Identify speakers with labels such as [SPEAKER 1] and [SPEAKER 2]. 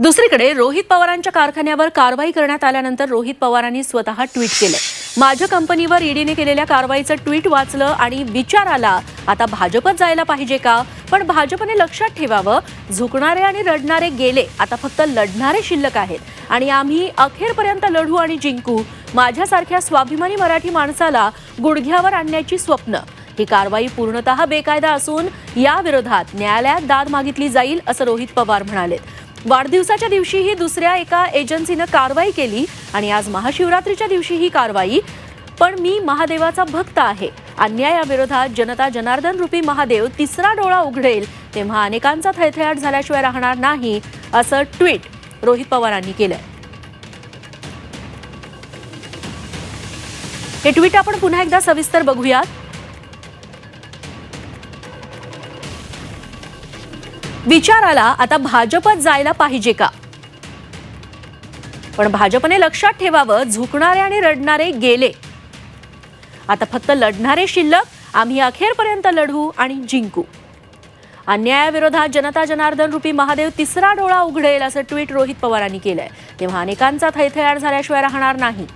[SPEAKER 1] दुसरीकडे रोहित पवारांच्या कारखान्यावर कारवाई करण्यात आल्यानंतर रोहित पवारांनी स्वतः ट्विट केलं. माझ्या कंपनीवर ईडीने केलेल्या कारवाईचं ट्विट वाचलं आणि विचार आला आता भाजपत जायला पाहिजे का? पण भाजपने लक्षात ठेवावं झुकणारे आणि रडणारे गेले आता फक्त लढणारे शिल्लक आहेत. आणि आम्ही अखेरपर्यंत लढू आणि जिंकू माझ्यासारख्या स्वाभिमानी मराठी माणसाला गुडघ्यावर आणण्याची स्वप्न. ही कारवाई पूर्णतः बेकायदा असून या विरोधात न्यायालयात दाद मागितली जाईल असं रोहित पवार म्हणालेत. वाढदिवसाच्या दिवशीही दुसऱ्या एका एजन्सीनं कारवाई केली आणि आज महाशिवरात्रीच्या दिवशी ही कारवाई. पण मी महादेवाचा भक्त आहे. अन्यायाविरोधात जनता जनार्दन रूपी महादेव तिसरा डोळा उघडेल तेव्हा अनेकांचा थैथयाट झाल्याशिवाय राहणार नाही असं ट्विट रोहित पवारांनी केलंय. हे ट्विट आपण पुन्हा एकदा सविस्तर बघूयात. विचाराला आता भाजपत जायला पाहिजे का? पण भाजपने लक्षात ठेवावं झुकणारे आणि रडणारे गेले. आता फक्त लढणारे शिल्लक आम्ही अखेरपर्यंत लढू आणि जिंकू. अन्यायाविरोधात जनता जनार्दन रूपी महादेव तिसरा डोळा उघडेल असं ट्विट रोहित पवारांनी केलंय. तेव्हा अनेकांचा थैथयार झाल्याशिवाय राहणार नाही.